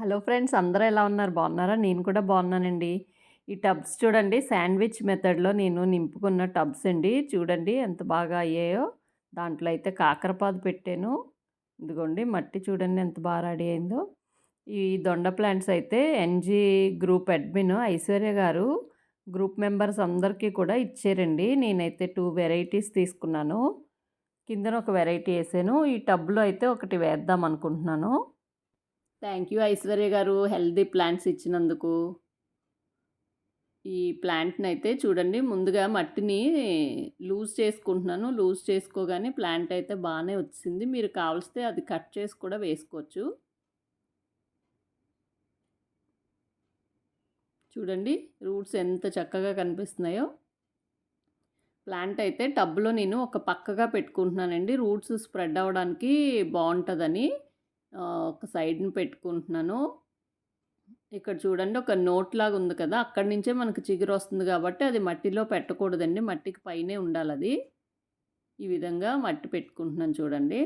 Hello friends అందరూ ఎలా ఉన్నారు? బాగున్నారా? నేను కూడా బాగున్నానండి. ఈ టబ్స్ చూడండి శాండ్విచ్ మెథడ్లో నేను నింపుకున్న టబ్స్ అండి. చూడండి ఎంత బాగా అయ్యాయో. దాంట్లో అయితే కాకరపాదు పెట్టాను. ఇదిగోండి మట్టి చూడండి ఎంత బాగా రెడీ అయిందో. ఈ దొండ ప్లాంట్స్ అయితే ఎన్జీ గ్రూప్ అడ్మిన్ ఐశ్వర్య గారు గ్రూప్ మెంబర్స్ అందరికీ కూడా ఇచ్చారండి. నేనైతే టూ వెరైటీస్ తీసుకున్నాను. కిందన ఒక వెరైటీ వేసాను. ఈ టబ్లో అయితే ఒకటి వేద్దాం అనుకుంటున్నాను. థ్యాంక్ యూ ఐశ్వర్య గారు హెల్దీ ప్లాంట్స్ ఇచ్చినందుకు. ఈ ప్లాంట్ని అయితే చూడండి ముందుగా మట్టిని లూజ్ చేసుకుంటున్నాను. లూజ్ చేసుకోగానే ప్లాంట్ అయితే బాగానే వచ్చింది. మీరు కావలిస్తే అది కట్ చేసి కూడా వేసుకోవచ్చు. చూడండి రూట్స్ ఎంత చక్కగా కనిపిస్తున్నాయో. ప్లాంట్ అయితే టబ్లో నేను ఒక పక్కగా పెట్టుకుంటున్నానండి. రూట్స్ స్ప్రెడ్ అవ్వడానికి బాగుంటుందని ఒక సైడ్ని పెట్టుకుంటున్నాను. ఇక్కడ చూడండి ఒక నోట్ లాగా ఉంది కదా అక్కడి నుంచే మనకు చిగురు వస్తుంది కాబట్టి అది మట్టిలో పెట్టకూడదండి మట్టికి పైనే ఉండాలి అది. ఈ విధంగా మట్టి పెట్టుకుంటున్నాను చూడండి.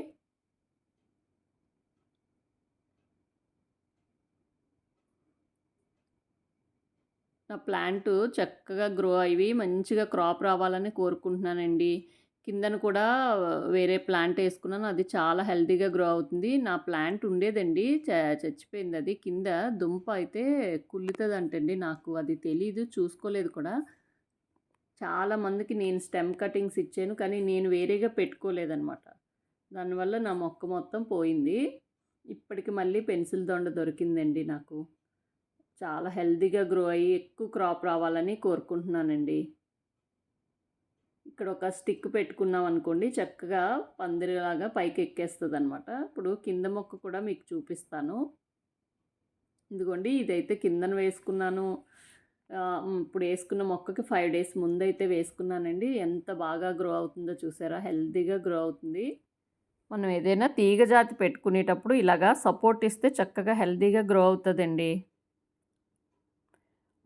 నా ప్లాంట్ చక్కగా గ్రో అయ్యి మంచిగా క్రాప్ రావాలని కోరుకుంటున్నానండి. కిందన కూడా వేరే ప్లాంట్ వేసుకున్నాను. అది చాలా హెల్తీగా గ్రో అవుతుంది. నా ప్లాంట్ ఉండేదండి. చచ్చిపోయింది అది. కింద దుంప అయితే కుళ్ళుతుంది అంటండి నాకు. అది తెలీదు. చూసుకోలేదు కూడా. చాలా మందికి నేను స్టెమ్ కటింగ్స్ ఇచ్చాను. కానీ నేను వేరేగా పెట్టుకోలేదనమాట దానివల్ల నా మొక్క మొత్తం పోయింది. ఇప్పటికి మళ్ళీ పెన్సిల్ దొండ దొరికిందండి నాకు. చాలా హెల్తీగా గ్రో అయ్యి ఎక్కువ క్రాప్ రావాలని కోరుకుంటున్నానండి. ఇక్కడ ఒక స్టిక్ పెట్టుకున్నాం అనుకోండి చక్కగా పందిరిలాగా పైకి ఎక్కేస్తుంది అనమాట ఇప్పుడు కింద మొక్క కూడా మీకు చూపిస్తాను. ఇదిగోండి ఇదైతే కిందన వేసుకున్నాను. ఇప్పుడు వేసుకున్న మొక్కకి ఫైవ్ డేస్ ముందైతే వేసుకున్నానండి. ఎంత బాగా గ్రో అవుతుందో చూసారా? హెల్తీగా గ్రో అవుతుంది. మనం ఏదైనా తీగ జాతి పెట్టుకునేటప్పుడు ఇలాగా సపోర్ట్ ఇస్తే చక్కగా హెల్తీగా గ్రో అవుతుందండి.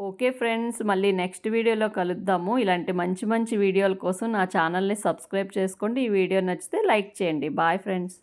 ఓకే ఫ్రెండ్స్ మళ్ళీ నెక్స్ట్ వీడియోలో కలుద్దాము. ఇలాంటి మంచి మంచి వీడియోల కోసం నా ఛానల్ని సబ్స్క్రైబ్ చేసుకోండి. ఈ వీడియో నచ్చితే లైక్ చేయండి. Bye friends.